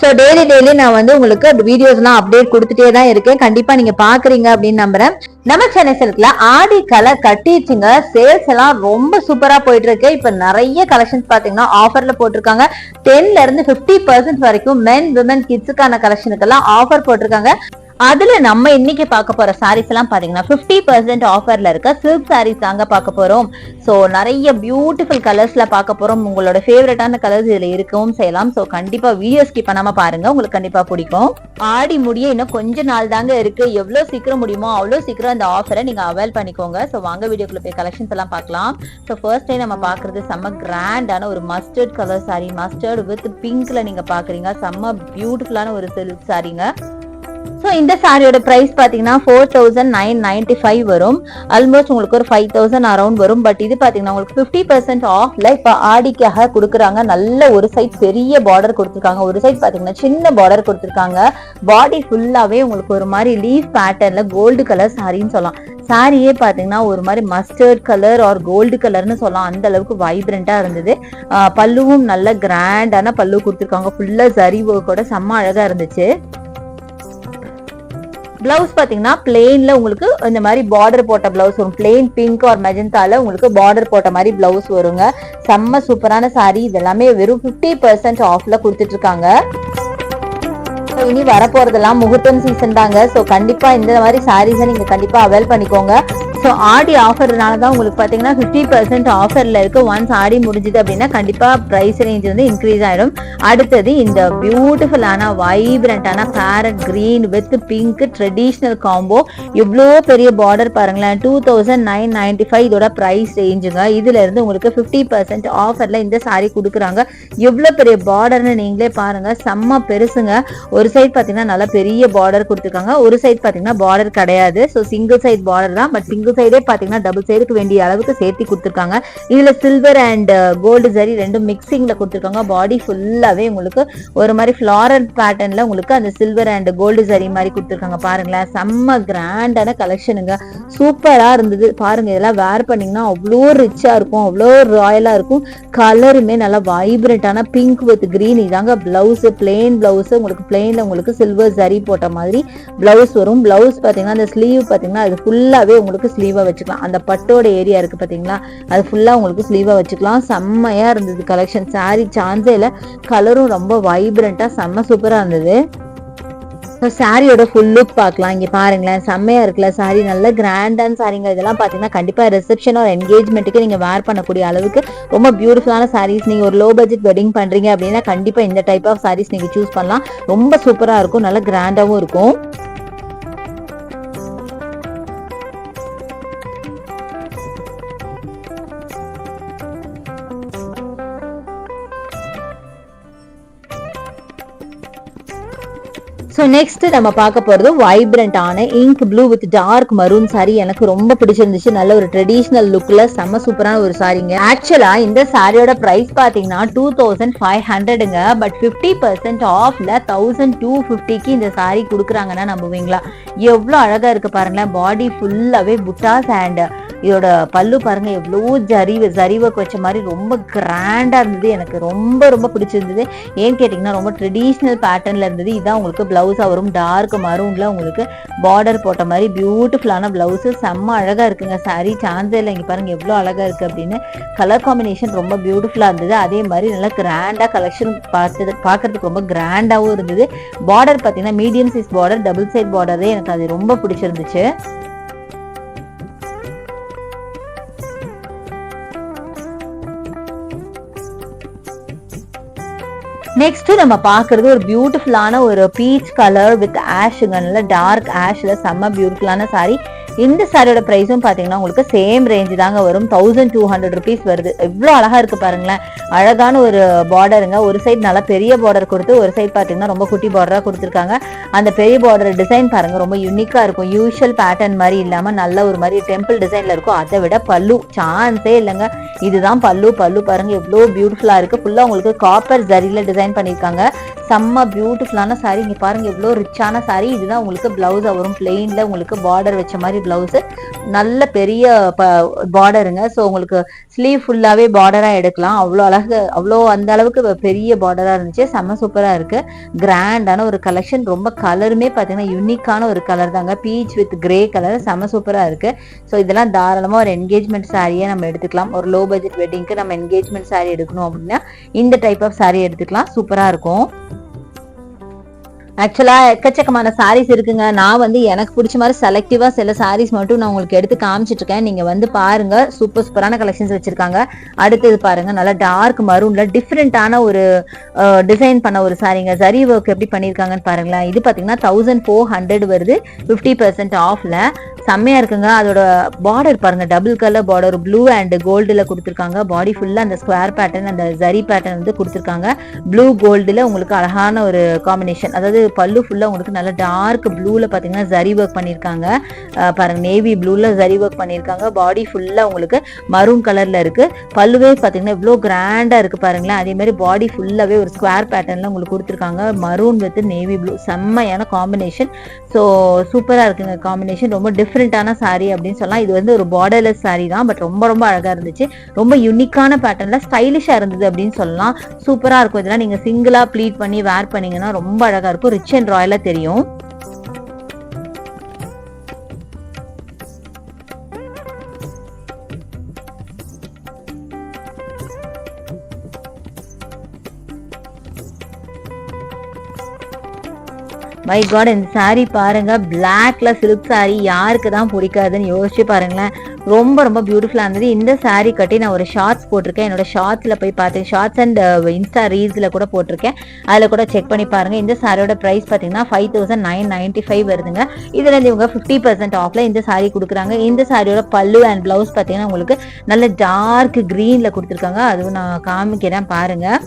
So daily daily நான் வந்து உங்களுக்கு வீடியோஸ்லாம் அப்டேட் கொடுத்துட்டே தான் இருக்கேன். கண்டிப்பாக நீங்க பாக்குறீங்க அப்படின்னு நம்புறேன். நம்ம சென்னை சேலத்தில் ஆடி கலை கட்டிடுச்சுங்க. சேல்ஸ் எல்லாம் ரொம்ப சூப்பராக போயிட்டு இருக்கு. நிறைய கலெக்ஷன்ஸ் பார்த்தீங்கன்னா ஆஃபர்ல போட்டிருக்காங்க. டென்ல இருந்து 50% பர்சன்ட் வரைக்கும் மென் விமன் கிட்ஸுக்கான கலெக்ஷனுக்கெல்லாம் ஆஃபர் போட்டிருக்காங்க. அதுல நம்ம இன்னைக்கு பார்க்க போற சாரீஸ் எல்லாம் பாத்தீங்கன்னா 50% பர்சன்ட் ஆஃபர்ல இருக்க சில்க் சாரீஸ் தாங்க பார்க்க போறோம். சோ நிறைய பியூட்டிஃபுல் கலர்ஸ்ல பார்க்க போறோம். உங்களோட ஃபேவரட்டான கலர்ஸ் இதுல இருக்கவும் செய்யலாம். ஸோ கண்டிப்பா வீடியோ ஸ்கிப் பண்ணாம பாருங்க. உங்களுக்கு கண்டிப்பா பிடிக்கும். ஆடி முடிய இன்னும் கொஞ்ச நாள் தாங்க இருக்கு. எவ்வளவு சீக்கிரம் முடியுமோ அவ்வளவு சீக்கிரம் அந்த ஆஃபரை நீங்க அவைல் பண்ணிக்கோங்க. ஸோ வாங்க வீடியோக்குள்ள போய் கலெக்ஷன்ஸ் எல்லாம் பார்க்கலாம். ஸோ ஃபர்ஸ்ட் டைம் நம்ம பாக்குறது செம்ம கிராண்டான ஒரு mustard colour sari mustard with பிங்க்ல நீங்க பாக்குறீங்க செம்ம பியூட்டிஃபுல்லான ஒரு சில்க் சாரிங்க ஸோ இந்த சாரியோட ப்ரைஸ் பார்த்தீங்கன்னா four thousand nine ninety five வரும். ஆல்மோஸ்ட் உங்களுக்கு ஒரு ஃபைவ் தௌசண்ட் அரௌண்ட் வரும். பட் இது பார்த்தீங்கன்னா உங்களுக்கு ஃபிஃப்டி பர்சன்ட் ஆஃப்ல இப்போ ஆடிக்காக கொடுக்குறாங்க. நல்ல ஒரு சைட் பெரிய பார்டர் கொடுத்துருக்காங்க. ஒரு சைட் பார்த்தீங்கன்னா சின்ன பார்டர் கொடுத்துருக்காங்க. பாடி ஃபுல்லாகவே உங்களுக்கு ஒரு மாதிரி லீஃப் பேட்டர்னில் கோல்டு கலர் சாரின்னு சொல்லலாம். சாரியே பார்த்தீங்கன்னா ஒரு மாதிரி மஸ்டர்ட் கலர் ஆர் கோல்டு கலர்னு சொல்லலாம். அந்த அளவுக்கு வைப்ரண்டா இருந்தது. பல்லுவும் நல்ல கிராண்டான பல்லு கொடுத்துருக்காங்க. ஃபுல்லாக ஜரி ஒர்க்கோட செம்ம அழகாக இருந்துச்சு. பிளவுஸ் பார்த்தீங்கன்னா பிளெயின்ல உங்களுக்கு இந்த மாதிரி பார்டர் போட்ட பிளவுஸ் வரும். பிளெயின் பிங்க் ஆர் மெஜந்தால உங்களுக்கு பார்டர் போட்ட மாதிரி பிளவுஸ் வருங்க. செம்ம சூப்பரான சாரீ இதெல்லாமே வெறும் 50% பர்சன்ட் ஆஃப்ல கொடுத்துட்டு இருக்காங்க இனி வரப்போறதெல்லாம் முகூர்த்தம் சீசன் தாங்க. ஸோ கண்டிப்பா இந்த மாதிரி சாரீஸை நீங்க கண்டிப்பா அவைல் பண்ணிக்கோங்க. ஸோ ஆடி ஆஃபர்னால தான் உங்களுக்கு பார்த்தீங்கன்னா ஃபிஃப்டி பர்சன்ட் ஆஃபரில் இருக்கு. ஒன்ஸ் ஆடி முடிஞ்சுது அப்படின்னா கண்டிப்பாக ப்ரைஸ் ரேஞ்ச் வந்து இன்க்ரீஸ் ஆயிடும். அடுத்தது இந்த பியூட்டிஃபுல்லான வைப்ரண்டான parrot green with pink traditional combo இவ்வளோ பெரிய பார்டர் பாருங்களேன். Two thousand nine ninety five இதோட ப்ரைஸ் ரேஞ்சுங்க இதுல இருந்து உங்களுக்கு ஃபிஃப்டி பர்சன்ட் ஆஃபரில் இந்த சாரீ கொடுக்குறாங்க. எவ்வளோ பெரிய பார்டர்னு நீங்களே பாருங்க. செம்ம பெருசுங்க. ஒரு சைட் பார்த்தீங்கன்னா நல்லா பெரிய பார்டர் கொடுத்துருக்காங்க. ஒரு சைட் பார்த்தீங்கன்னா பார்டர் கிடையாது. ஸோ சிங்கிள் சைட் பார்டர் தான். பட் சிங்கிள் சைடே பார்த்தீங்கன்னா டபுள் சைடுக்கு வேண்டிய அளவுக்கு சேர்த்து கொடுத்துருக்காங்க. இதுல சில்வர் அண்ட் கோல்டு சரி ரெண்டும் மிக்சிங்கில் கொடுத்துருக்காங்க. பாடி ஃபுல்லாவே உங்களுக்கு ஒரு மாதிரி ஃப்ளாரல் பேட்டர்ன்ல உங்களுக்கு அந்த சில்வர் அண்ட் கோல்டு சரி மாதிரி கொடுத்துருக்காங்க. பாருங்களேன் செம்ம கிராண்டான கலெக்ஷனுங்க சூப்பரா இருந்தது. பாருங்க இதெல்லாம் வேர் பண்ணீங்கன்னா அவ்வளோ ரிச்சா இருக்கும். அவ்வளோ ராயலா இருக்கும். கலருமே நல்லா வைப்ரண்ட்டான பிங்க் வித் க்ரீன் இதாங்க பிளவுஸ் பிளெயின் ப்ளவுஸு உங்களுக்கு பிளெயினில் உங்களுக்கு சில்வர் சரி போட்ட மாதிரி ப்ளவுஸ் வரும். ப்ளவுஸ் பாத்தீங்கன்னா அந்த ஸ்லீவ் பாத்தீங்கன்னா அது ஃபுல்லாவே உங்களுக்கு ஸ்லீவாக வச்சுக்கலாம். அந்த பட்டோட ஏரியா இருக்கு பார்த்தீங்களா அது ஃபுல்லாக உங்களுக்கு ஸ்லீவாக வச்சுக்கலாம். செம்மையாக இருந்தது கலெக்ஷன் சாரீ சான்ஸே இல்லை. கலரும் ரொம்ப வைப்ரண்ட்டாக செம்ம சூப்பராக இருந்தது. ஸோ சாரியோட ஃபுல் லுக் பார்க்கலாம். இங்கே பாருங்களேன். செம்மையாக இருக்குல்ல சாரி நல்ல கிராண்டான சாரிங்க இதெல்லாம் பார்த்தீங்கன்னா கண்டிப்பாக ரிசப்ஷன் ஒரு என்கேஜ்மெண்ட்டுக்கு நீங்கள் வேர் பண்ணக்கூடிய அளவுக்கு ரொம்ப பியூட்டிஃபுல்லான சாரீஸ் நீங்கள் ஒரு லோ பட்ஜெட் வெட்டிங் பண்ணுறீங்க அப்படின்னா கண்டிப்பாக இந்த டைப் ஆஃப் சாரீஸ் நீங்கள் சூஸ் பண்ணலாம். ரொம்ப சூப்பராக இருக்கும். நல்ல கிராண்டாகவும் இருக்கும். நெக்ஸ்ட் நம்ம பார்க்க போறது வைப்ரண்டான ink blue with dark maroon sari எனக்கு ரொம்ப பிடிச்சிருந்துச்சு. நல்ல ஒரு ட்ரெடிஷ்னல் லுக்ல செம்ம சூப்பரான ஒரு சாரிங்க ஆக்சுவலா இந்த சாரியோட பிரைஸ் பாத்தீங்கன்னா டூ தௌசண்ட் ஃபைவ் ஹண்ட்ரடுங்க பட் ஃபிஃப்டி பர்சன்ட் ஆஃப்ல தௌசண்ட் டூ ஃபிஃப்டிக்கு இந்த சாரி கொடுக்குறாங்கன்னா நம்புவீங்களா? எவ்வளோ அழகா இருக்கு பாருங்களேன். பாடி ஃபுல்லாவே புட்டாஸ் அண்ட் இதோட பல்லு பாருங்க எவ்வளோ ஜரிவு ஜரிவை வச்ச மாதிரி ரொம்ப கிராண்டா இருந்தது. எனக்கு ரொம்ப ரொம்ப பிடிச்சிருந்தது. ஏன்னு கேட்டிங்கன்னா ரொம்ப ட்ரெடிஷ்னல் பேட்டர்னில் இருந்தது. இதான் உங்களுக்கு பிளவுஸாக வரும். டார்க் மரூன்ல உங்களுக்கு பார்டர் போட்ட மாதிரி பியூட்டிஃபுல்லான பிளவுஸ் செம்ம அழகா இருக்குங்க. சாரி சான்ஸே இல்லை இங்கே பாருங்க எவ்வளோ அழகா இருக்கு அப்படின்னு. கலர் காம்பினேஷன் ரொம்ப பியூட்டிஃபுல்லா இருந்தது. அதே மாதிரி நல்லா கிராண்டா கலெக்ஷன் பார்த்தது பார்க்கறதுக்கு ரொம்ப கிராண்டாகவும் இருந்தது. பார்டர் பார்த்தீங்கன்னா medium size border double side பார்டரே எனக்கு அது ரொம்ப பிடிச்சிருந்துச்சு. நெக்ஸ்ட் நம்ம பாக்குறது ஒரு பியூட்டிஃபுல்லான ஒரு பீச் கலர் வித் ஆஷுங்க நல்ல டார்க் ஆஷ்ல செம்ம பியூட்டிஃபுல்லான சாரி இந்த சாரியோட ப்ரைஸும் பார்த்தீங்கன்னா உங்களுக்கு சேம் ரேஞ்ச் தாங்க வரும். தௌசண்ட் டூ ஹண்ட்ரட் ருபீஸ் வருது. எவ்வளோ அழகாக இருக்குது பாருங்களேன். அழகான ஒரு பார்டருங்க ஒரு சைடு நல்லா பெரிய பார்டர் கொடுத்து ஒரு சைடு பார்த்தீங்கன்னா ரொம்ப குட்டி பார்டராக கொடுத்துருக்காங்க. அந்த பெரிய பார்டர் டிசைன் பாருங்கள் ரொம்ப யூனிக்காக இருக்கும். யூஷுவல் பேட்டர்ன் மாதிரி இல்லாமல் நல்ல ஒரு மாதிரி டெம்பிள் டிசைனில் இருக்கும். அதை விட பல்லு சான்ஸே இல்லைங்க. இதுதான் பல்லு. பல்லு பாருங்க. எவ்வளோ பியூட்டிஃபுல்லாக இருக்குது ஃபுல்லாக உங்களுக்கு காப்பர் ஜரியில் டிசைன் பண்ணியிருக்காங்க. செம்ம பியூட்டிஃபுல்லான சாரீ இங்கே பாருங்கள் எவ்வளோ ரிச்சான சாரீ இதுதான் உங்களுக்கு பிளவுஸா வரும். பிளெயினில் உங்களுக்கு பார்டர் வச்ச மாதிரி ப்ளவுஸு நல்ல பெரிய பார்டருங்க ஸோ உங்களுக்கு ஸ்லீவ் ஃபுல்லாகவே பார்டராக எடுக்கலாம். அவ்வளோ அழகு அவ்வளோ அந்த அளவுக்கு பெரிய பார்டராக இருந்துச்சு. செம்ம சூப்பராக இருக்குது கிராண்டான ஒரு கலெக்ஷன் ரொம்ப கலருமே பார்த்தீங்கன்னா யூனிக்கான ஒரு கலர் தாங்க. பீச் வித் கிரே கலர் செம்ம சூப்பராக இருக்குது ஸோ இதெல்லாம் தாராளமாக ஒரு என்கேஜ்மெண்ட் சாரியை நம்ம எடுத்துக்கலாம். ஒரு லோ பட்ஜெட் வெட்டிங்க்கு நம்ம என்கேஜ்மெண்ட் சாரி எடுக்கணும் அப்படின்னா இந்த டைப் ஆஃப் சாரி எடுத்துக்கலாம். சூப்பராக இருக்கும். ஆக்சுவலா எக்கச்சக்கமான சாரீஸ் இருக்குங்க. நான் வந்து எனக்கு பிடிச்ச மாதிரி செலக்டிவா சில சாரீஸ் மட்டும் நான் உங்களுக்கு எடுத்து காமிச்சிட்டு இருக்கேன் நீங்க வந்து பாருங்க. சூப்பர் சூப்பரான கலெக்ஷன்ஸ் வச்சிருக்காங்க. அடுத்தது பாருங்க. நல்லா டார்க் மரூன்ல டிஃப்ரெண்டான ஒரு டிசைன் பண்ண ஒரு சாரீங்க ஜரி ஒர்க் எப்படி பண்ணியிருக்காங்கன்னு பாருங்களேன். இது பாத்தீங்கன்னா தௌசண்ட் ஃபோர் ஹண்ட்ரட் வருது. ஃபிஃப்டி பர்சன்ட் ஆஃப்ல செம்மையா இருக்குங்க. அதோட பார்டர் பாருங்க. Double colour border blue and கோல்டுல கொடுத்துருக்காங்க. பாடி ஃபுல்லா அந்த ஸ்கொயர் பேட்டர்ன் அந்த ஜரி பேட்டர்ன் வந்து கொடுத்துருக்காங்க. ப்ளூ கோல்டுல உங்களுக்கு அழகான ஒரு காம்பினேஷன் அதாவது பல்லு ஃபுல்லாக உங்களுக்கு நல்ல டார்க் ப்ளூவில் பார்த்தீங்கன்னா ஜரி ஒர்க் பண்ணியிருக்காங்க பாருங்கள் நேவி ப்ளூவில் ஜரி ஒர்க் பண்ணியிருக்காங்க பாடி ஃபுல்லாக உங்களுக்கு மரூன் கலரில் இருக்கு. பல்லுவே பார்த்தீங்கன்னா இவ்வளோ கிராண்டாக இருக்கு பாருங்களேன். அதே மாதிரி பாடி ஃபுல்லாகவே ஒரு ஸ்கொயர் பேட்டர்னில் உங்களுக்கு கொடுத்துருக்காங்க. மரூன் வித் நேவி ப்ளூ செம்மையான காம்பினேஷன் ஸோ சூப்பராக இருக்குங்க காம்பினேஷன் ரொம்ப டிஃப்ரெண்ட்டான சாரீ அப்படின்னு சொல்லலாம். இது வந்து ஒரு பார்டர்லெஸ் saree தான். பட் ரொம்ப ரொம்ப அழகாக இருந்துச்சு. ரொம்ப யூனிக்கான பேட்டர்னில் ஸ்டைலிஷாக இருந்தது அப்படின்னு சொல்லலாம். சூப்பராக இருக்கும். இதெல்லாம் நீங்கள் சிங்கிளாக ப்ளீட் பண்ணி வேர் பண்ணீங்கன்னா ரொம்ப அழகாக இருக்கும். ரிச் அண்ட் ராயலாக தெரியும். மை காட் இந்த சாரி பாருங்க. பிளாக்ல சில்க் சாரி யாருக்கு தான் பிடிக்காதுன்னு யோசிச்சு பாருங்களேன். ரொம்ப ரொம்ப பியூட்டிஃபுல்லாக இருந்தது. இந்த சாரீ கட்டி நான் ஒரு ஷார்ட்ஸ் போட்டிருக்கேன். என்னோட ஷார்ட்ஸில் போய் பார்த்தேன் ஷார்ட்ஸ் அண்ட் இன்ஸ்டா ரீல்ஸில் கூட போட்டிருக்கேன். அதில் கூட செக் பண்ணி பாருங்கள் இந்த சாரியோட ப்ரைஸ் பார்த்தீங்கன்னா five thousand nine ninety five வருதுங்க. இதில் இருந்து இவங்க ஃபிஃப்டி பர்சன்ட் ஆஃப்ல இந்த சாரீ கொடுக்குறாங்க. இந்த சாரியோட பல்லு அண்ட் ப்ளவுஸ் பார்த்தீங்கன்னா உங்களுக்கு நல்ல டார்க் க்ரீனில் கொடுத்துருக்காங்க. அதுவும் நான் காமிக்கிறேன் பாருங்கள்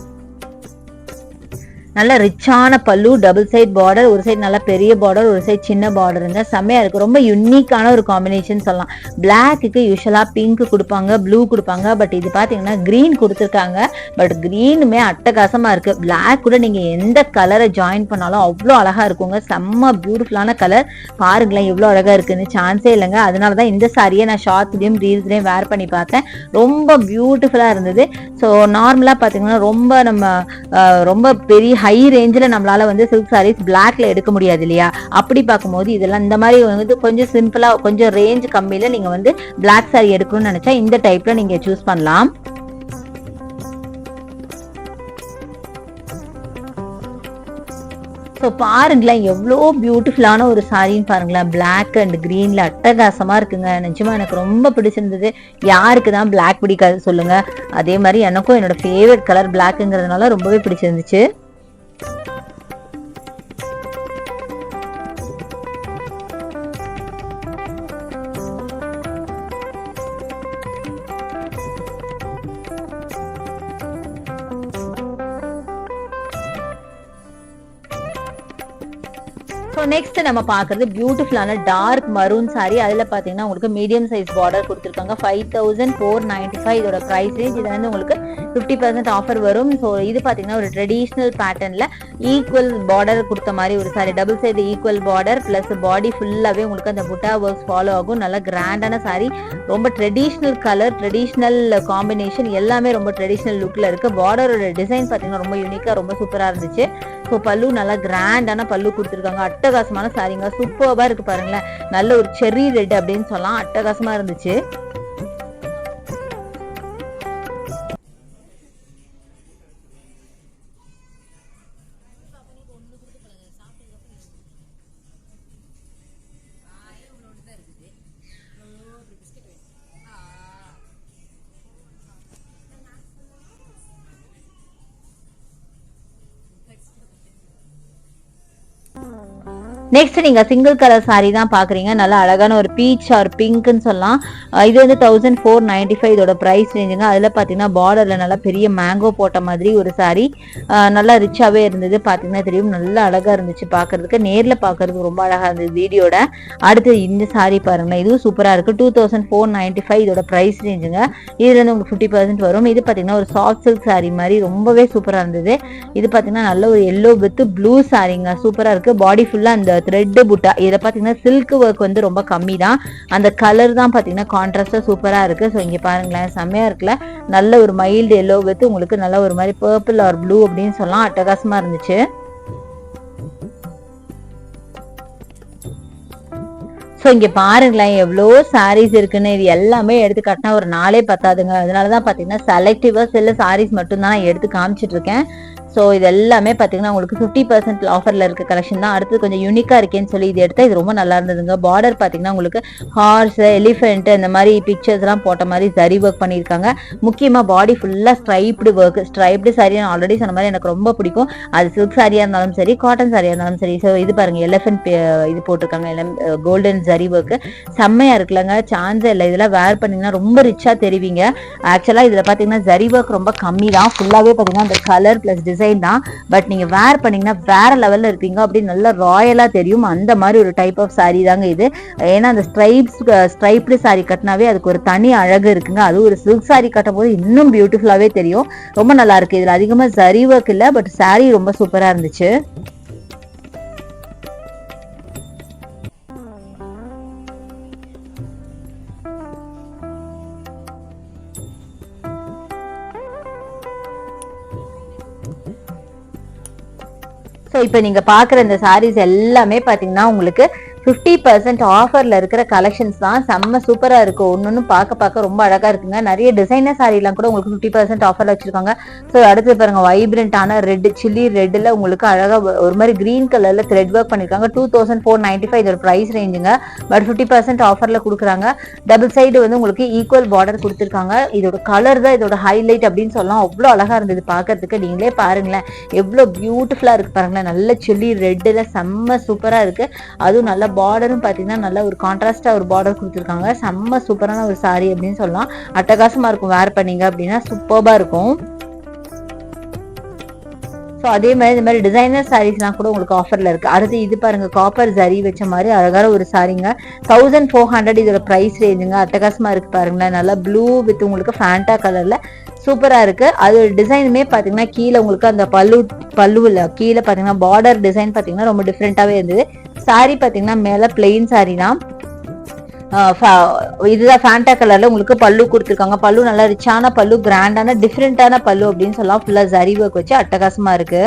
நல்ல ரிச்சான பல்லு டபுள் சைட் பார்டர் ஒரு சைடு நல்லா பெரிய பார்டர் ஒரு சைடு சின்ன பார்டர் இருந்தால் செம்மையாக இருக்குது ரொம்ப யூனிக்கான ஒரு காம்பினேஷன் சொல்லலாம். பிளாக்குக்கு யூஸ்வலாக பிங்க் கொடுப்பாங்க ப்ளூ கொடுப்பாங்க. பட் இது பார்த்தீங்கன்னா க்ரீன் கொடுத்துருக்காங்க. பட் க்ரீனுமே அட்டகாசமாக இருக்குது பிளாக் கூட நீங்கள் எந்த கலரை ஜாயின் பண்ணாலும் அவ்வளோ அழகாக இருக்குங்க. செம்ம பியூட்டிஃபுல்லான கலர் பாருங்களேன் எவ்வளோ அழகாக இருக்குன்னு. சான்ஸே இல்லைங்க. அதனால தான் இந்த சாரியை நான் ஷார்ட்ஸ்லயும் ரீல்ஸ்லேயும் வேர் பண்ணி பார்த்தேன். ரொம்ப பியூட்டிஃபுல்லாக இருந்தது. ஸோ நார்மலாக பார்த்தீங்கன்னா ரொம்ப நம்ம ரொம்ப பெரிய ஹை ரேஞ்சில் நம்மளால வந்து சில்க் சாரீஸ் பிளாக்ல எடுக்க முடியாது இல்லையா? அப்படி பார்க்கும்போது இதெல்லாம் இந்த மாதிரி வந்து கொஞ்சம் சிம்பிளா கொஞ்சம் ரேஞ்ச் கம்மியில நீங்கள் வந்து பிளாக் சாரீ எடுக்கணும்னு நினைச்சா இந்த டைப்ல நீங்கள் சூஸ் பண்ணலாம். ஸோ பாருங்களேன் எவ்வளோ பியூட்டிஃபுல்லான ஒரு சாரின்னு பாருங்களேன். பிளாக் அண்ட் க்ரீனில் அட்டகாசமாக இருக்குங்க. நிச்சயமாக எனக்கு ரொம்ப பிடிச்சிருந்தது. யாருக்கு தான் பிளாக் பிடிக்காது சொல்லுங்கள் அதே மாதிரி எனக்கும் என்னோட ஃபேவரட் கலர் பிளாக்குங்கிறதுனால ரொம்பவே பிடிச்சிருந்துச்சு. ஸோ நெக்ஸ்ட் நம்ம பார்க்கறது பியூட்டிஃபுல்லான டார்க் மரூன் சாரி அதில் பார்த்தீங்கன்னா உங்களுக்கு மீடியம் சைஸ் பார்டர் கொடுத்துருக்காங்க. Five thousand four ninety five இதோட ப்ரைஸ் ரேஞ்ச் இது வந்து உங்களுக்கு ஃபிஃப்டி பர்சன்ட் ஆஃபர் வரும். ஸோ இது பார்த்தீங்கன்னா ஒரு ட்ரெடிஷ்னல் பேட்டர்னில் ஈக்குவல் பார்டர் கொடுத்த மாதிரி ஒரு sari double side equal border plus body ஃபுல்லாகவே உங்களுக்கு அந்த புட்டா ஒர்க்ஸ் ஃபாலோ ஆகும். நல்லா கிராண்டான சாரி ரொம்ப ட்ரெடிஷ்னல் கலர் ட்ரெடிஷ்னல் காம்பினேஷன் எல்லாமே ரொம்ப ட்ரெடிஷ்னல் லுக்கில் இருக்குது பார்டரோட டிசைன் பார்த்தீங்கன்னா ரொம்ப யூனிக்காக ரொம்ப சூப்பராக இருந்துச்சு. ஸோ பல்லு நல்லா கிராண்டான பல்லு கொடுத்துருக்காங்க. அட்டகாசமான சாரிங்க சூப்பராக இருக்குது பாருங்களேன். நல்ல ஒரு செர்ரி ரெட் அப்படின்னு சொல்லலாம். அட்டகாசமாக இருந்துச்சு. நெக்ஸ்ட் நீங்க சிங்கிள் கலர் சாரீ தான் பாக்குறீங்க. நல்லா அழகான ஒரு பீச் ஆர் பிங்க்னு சொல்லலாம். இது வந்து தௌசண்ட் ஃபோர் நைன்டி ஃபைவ் இதோட ப்ரைஸ் ரேஞ்சுங்க அதில் பார்த்தீங்கன்னா பார்டர்ல நல்லா பெரிய மேங்கோ போட்ட மாதிரி ஒரு சாரீ நல்லா ரிச்சாவே இருந்தது. பார்த்தீங்கன்னா தெரியும். நல்லா அழகா இருந்துச்சு பார்க்கிறதுக்கு நேர்ல பார்க்கிறதுக்கு ரொம்ப அழகா இருந்தது வீடியோட. அடுத்து இந்த சாரீ பாருங்களேன். இதுவும் சூப்பரா இருக்கு. Two thousand four ninety five இதோட ப்ரைஸ் ரேஞ்சுங்க இதுல இருந்து உங்களுக்கு ஃபிஃப்டி பர்சன்ட் வரும். இது பார்த்தீங்கன்னா ஒரு சாஃப்ட் சில்க் சாரீ மாதிரி ரொம்பவே சூப்பரா இருந்தது. இது பார்த்தீங்கன்னா நல்ல ஒரு எல்லோ வித் ப்ளூ சாரீங்க சூப்பரா இருக்கு. பாடி ஃபுல்லா அந்த த்ரெட்டு புட்டா இதை பார்த்தீங்கன்னா சில்க் ஒர்க் வந்து ரொம்ப கம்மி தான் அந்த கலர் தான் பார்த்தீங்கன்னா கான்ட்ராஸ்டாக சூப்பராக இருக்கு. ஸோ இங்கே பாருங்களேன் செம்மையா இருக்குல்ல? நல்ல ஒரு மைல்டு எல்லோ வித் உங்களுக்கு நல்ல ஒரு மாதிரி பர்பிள் ஆர் ப்ளூ அப்படின்னு சொல்லலாம். அட்டகாசமாக இருந்துச்சு. ஸோ இங்கே பாருங்களேன் எவ்வளோ சாரீஸ் இருக்குன்னு. இது எல்லாமே எடுத்து காட்டினா ஒரு நாளே பத்தாதுங்க. அதனால தான் பார்த்தீங்கன்னா செலக்டிவாக சில சாரீஸ் மட்டும்தான் நான் எடுத்து காமிச்சிட்டு இருக்கேன். ஸோ இது எல்லாமே பார்த்தீங்கன்னா உங்களுக்கு ஃபிஃப்டி பர்சன்ட் ஆஃபரில் இருக்க கலெக்ஷன் தான். அடுத்து கொஞ்சம் யூனிக்காக இருக்கேன்னு சொல்லி இது எடுத்தால் இது ரொம்ப நல்லா இருந்ததுங்க. பார்டர் பார்த்தீங்கன்னா உங்களுக்கு ஹார்ஸ் எலிஃபென்ட் இந்த மாதிரி பிக்சர்ஸ்லாம் போட்ட மாதிரி சரி ஒர்க் பண்ணியிருக்காங்க. முக்கியமாக பாடி ஃபுல்லாக ஸ்ட்ரைப்டு ஒர்க் ஸ்ட்ரைப்டு சாரி நான் ஆல்ரெடி சொன்ன மாதிரி எனக்கு ரொம்ப பிடிக்கும். அது சில்க் சாரியாக இருந்தாலும் சரி காட்டன் சாரியாக இருந்தாலும் சரி. ஸோ இது பாருங்க எலிஃபென்ட் இது போட்டிருக்காங்க கோல்டன் ஜரி ஒர்க்கு செம்மையா இருக்குல்லங்க. சான்ஸே இல்லை. இதெல்லாம் வேர் பண்ணீங்கன்னா ரொம்ப ரிச்சா தெரிவிங்க. ஆக்சுவலா இதுல பாத்தீங்கன்னா ஜரி ஒர்க் ரொம்ப கம்மி தான். ஃபுல்லாவே பாத்தீங்கன்னா அந்த கலர் ப்ளஸ் டிசைன் தான். பட் நீங்க வேர் பண்ணீங்கன்னா வேற லெவல்ல இருப்பீங்க. அப்படி நல்லா ராயலா தெரியும். அந்த மாதிரி ஒரு டைப் ஆஃப் saree தாங்க இது. ஏன்னா அந்த ஸ்ட்ரைப்ஸ் ஸ்ட்ரைப்டு saree கட்டினாவே அதுக்கு ஒரு தனி அழகு இருக்குங்க. அது ஒரு சில்க் saree கட்டும் போது இன்னும் பியூட்டிஃபுல்லாவே தெரியும். ரொம்ப நல்லா இருக்கு. இதுல அதிகமா சரி ஒர்க் இல்லை பட் saree ரொம்ப சூப்பரா இருந்துச்சு. ஸோ இப்போ நீங்க பார்க்குற இந்த சாரீஸ் எல்லாமே பார்த்தீங்கன்னா உங்களுக்கு ஃபிஃப்டி பர்சன்ட் ஆஃபரில் இருக்கிற கலெக்ஷன்ஸ் தான் செம்ம சூப்பராக இருக்கும் ஒன்று ஒன்று பார்க்க பார்க்க ரொம்ப அழகா இருக்குங்க. நிறைய டிசைனர் சாரீலாம் கூட உங்களுக்கு ஃபிஃப்டி பர்சன்ட் ஆஃபரில் வச்சிருக்காங்க. ஸோ அடுத்து பாருங்க வைப்ரண்ட்டான ரெட் சில்லி ரெட்ல உங்களுக்கு அழகாக ஒரு மாதிரி கிரீன் கலர்ல த்ரெட் ஒர்க் பண்ணியிருக்காங்க two thousand four ninety five இதோட ப்ரைஸ் ரேஞ்சுங்க பட் ஃபிஃப்டி பர்சன்ட் ஆஃபரில் கொடுக்குறாங்க. டபுள் சைடு வந்து உங்களுக்கு ஈக்குவல் பார்டர் கொடுத்துருக்காங்க. இதோட கலர் தான் இதோட ஹைலைட் அப்படின்னு சொல்லலாம். அவ்வளோ அழகாக இருந்தது பார்க்கறதுக்கு. நீங்களே பாருங்களேன். எவ்வளோ பியூட்டிஃபுல்லாக இருக்குது பாருங்களேன். நல்ல சில்லி ரெட்டில் செம்ம சூப்பராக இருக்குது அதுவும் நல்லா பார்டரும் பார்த்தீங்கன்னா நல்லா ஒரு கான்ட்ராஸ்டாக ஒரு பார்டர் கொடுத்துருக்காங்க. செம்ம சூப்பரான ஒரு சாரி அப்படின்னு சொல்லலாம். அட்டகாசமாக இருக்கும் வேர் பண்ணீங்க அப்படின்னா சூப்பர்பா இருக்கும். ஸோ அதே மாதிரி இந்த மாதிரி டிசைனர் சாரீஸ்லாம் கூட உங்களுக்கு ஆஃபரில் இருக்கு. அடுத்து இது பாருங்க காப்பர் ஜரி வச்ச மாதிரி அழகான ஒரு சாரீங்க தௌசண்ட் ஃபோர் ஹண்ட்ரட் இதோட ப்ரைஸ் ரேஞ்சுங்க அட்டகாசமாக இருக்கு பாருங்களேன். நல்லா ப்ளூ வித் உங்களுக்கு ஃபேண்டா கலரில் சூப்பராக இருக்குது அது டிசைனுமே பார்த்தீங்கன்னா கீழே உங்களுக்கு அந்த பல்லு பல்லுவில் கீழே பார்த்தீங்கன்னா பார்டர் டிசைன் பார்த்தீங்கன்னா ரொம்ப டிஃப்ரெண்ட்டாகவே இருந்தது. Saree பார்த்தீங்கன்னா மேலே பிளெயின் saree தான். இதுதான் ஃபேண்டா கலர்ல உங்களுக்கு பல்லு கொடுத்துருக்காங்க. பல்லு நல்லா ரிச்சான பல்லு கிராண்டான டிஃப்ரெண்டான பல்லு அப்படின்னு சொல்லலாம். ஃபுல்லா ஜரி ஒர்க் வச்சு அட்டகாசமா இருக்கு.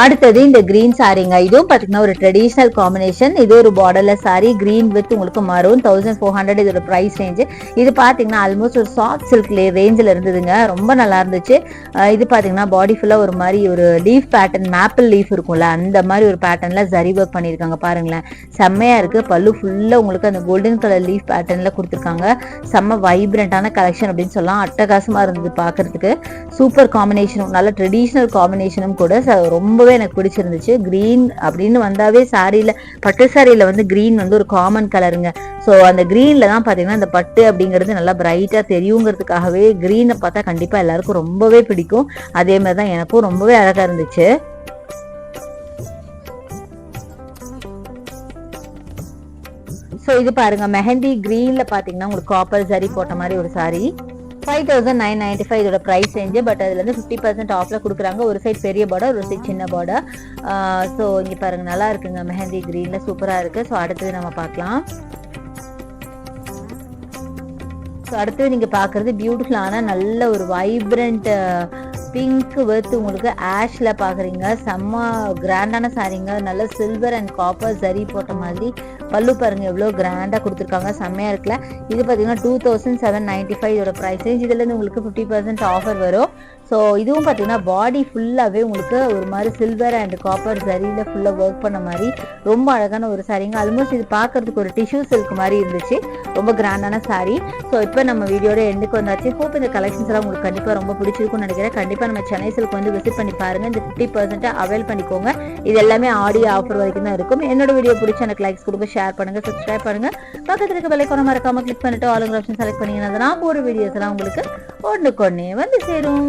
அடுத்தது இந்த கிரீன் சாரீங்க இதுவும் பார்த்தீங்கன்னா ஒரு ட்ரெடிஷ்னல் காம்பினேஷன் இது ஒரு பார்டர்ல சாரி கிரீன் வித் உங்களுக்கு மரூன் தௌசண்ட் ஃபோர் ஹண்ட்ரட் இதோட ப்ரைஸ் ரேஞ்சு இது பார்த்தீங்கன்னா ஆல்மோஸ்ட் ஒரு சாஃப்ட் சில்க் ரேஞ்சில் இருந்ததுங்க. ரொம்ப நல்லா இருந்துச்சு. இது பார்த்தீங்கன்னா பாடி ஃபுல்லாக ஒரு மாதிரி ஒரு லீஃப் பேட்டர்ன் மேப்பிள் லீஃப் இருக்கும்ல அந்த மாதிரி ஒரு பேட்டர்னில் ஜரி ஒர்க் பண்ணியிருக்காங்க. பாருங்களேன். செம்மையாக இருக்குது பல்லு ஃபுல்லாக உங்களுக்கு அந்த கோல்டன் கலர் லீஃப் பேட்டர்னில் கொடுத்துருக்காங்க. செம்ம வைப்ரண்ட்டான கலெக்ஷன் அப்படின்னு சொல்லலாம். அட்டகாசமாக இருந்தது பார்க்குறதுக்கு சூப்பர் காம்பினேஷனும் நல்ல ட்ரெடிஷ்னல் காம்பினேஷனும் கூட. ச- ரொம்பவே எனக்கு பிடிச்சிருந்துச்சு. கிரீன் அப்படின்னு வந்தாவே சாரியில் பட்டு சாரியில் வந்து கிரீன் வந்து ஒரு காமன் கலருங்க ஸோ அந்த கிரீன்ல தான் பார்த்தீங்கன்னா அந்த பட்டு அப்படிங்கிறது நல்லா பிரைட்டாக தெரியுங்கிறதுக்காகவே க்ரீனை பார்த்தா கண்டிப்பாக எல்லாருக்கும் ரொம்பவே பிடிக்கும். அதே மாதிரி தான் எனக்கும் ரொம்பவே அழகா இருந்துச்சு. ஸோ இது பாருங்க மெஹந்தி க்ரீனில் பார்த்தீங்கன்னா உங்களுக்கு காப்பர் சாரி போட்ட மாதிரி ஒரு sari five thousand nine ninety five இதோட ப்ரைஸ் ரேஞ்சு பட் அதுல இருந்து ஃபிஃப்டி பர்சன்ட் ஆஃப்ல கொடுக்குறாங்க. ஒரு சைட் பெரிய பார்டர் ஒரு சைட் சின்ன பார்டர் ஸோ இங்க பாருங்க நல்லா இருக்குங்க. மெஹந்தி க்ரீனில் சூப்பராக இருக்கு. ஸோ அடுத்தது நம்ம பார்க்கலாம். ஸோ அடுத்தது நீங்க பார்க்குறது பியூட்டிஃபுல்லான நல்ல ஒரு வைப்ரண்ட் பிங்க் வித் உங்களுக்கு ஆஷ்ல பாக்குறீங்க செம்ம கிராண்டான சாரீங்க நல்ல சில்வர் அண்ட் காப்பர் சரி போட்ட மாதிரி பல்லு பாருங்க எவ்வளோ கிராண்டா கொடுத்துருக்காங்க. செம்மையா இருக்குல்ல. இது பார்த்தீங்கன்னா two thousand seven ninety five இதோட ப்ரைஸ் ரேஞ்ச் இதுல இருந்து உங்களுக்கு ஃபிஃப்டி பர்சன்ட் ஆஃபர் வரும். ஸோ இதுவும் பார்த்தீங்கன்னா பாடி ஃபுல்லாகவே உங்களுக்கு ஒரு மாதிரி சில்வர் அண்ட் காப்பர் சரியில் ஃபுல்லாக ஒர்க் பண்ண மாதிரி ரொம்ப அழகான ஒரு சாரீங்க ஆல்மோஸ்ட் இது பார்க்கறதுக்கு ஒரு டிஷ்யூ சில்க் மாதிரி இருந்துச்சு. ரொம்ப கிராண்டான saree. ஸோ இப்போ நம்ம வீடியோட எண்டுக்கு வந்தாச்சு. ஹோப் இந்த கலெக்ஷன்ஸ் எல்லாம் உங்களுக்கு கண்டிப்பாக ரொம்ப பிடிச்சிருக்கும்னு நினைக்கிறேன். கண்டிப்பாக நம்ம சென்னை சில்க் வந்து விசிட் பண்ணி பாருங்கள் இந்த ஃபிஃப்டி பர்சன்ட் அவைல் பண்ணிக்கோங்க. இது எல்லாமே ஆடியோ ஆஃபர் வரைக்கும் தான் இருக்கும். என்னோட வீடியோ பிடிச்சி எனக்கு லைக்ஸ் கொடுங்க ஷேர் பண்ணுங்கள் சப்ஸ்கிரைப் பண்ணுங்க. பக்கத்துல இருக்க பெல்லைக்கான மறக்காமல் கிளிக் பண்ணிட்டு ஆல் ஆப்ஷன் செலக்ட் பண்ணிங்கன்னா நான் ஒரு வீடியோஸ்லாம் உங்களுக்கு ஒன்றுக்கு ஒன்னே வந்து சேரும்.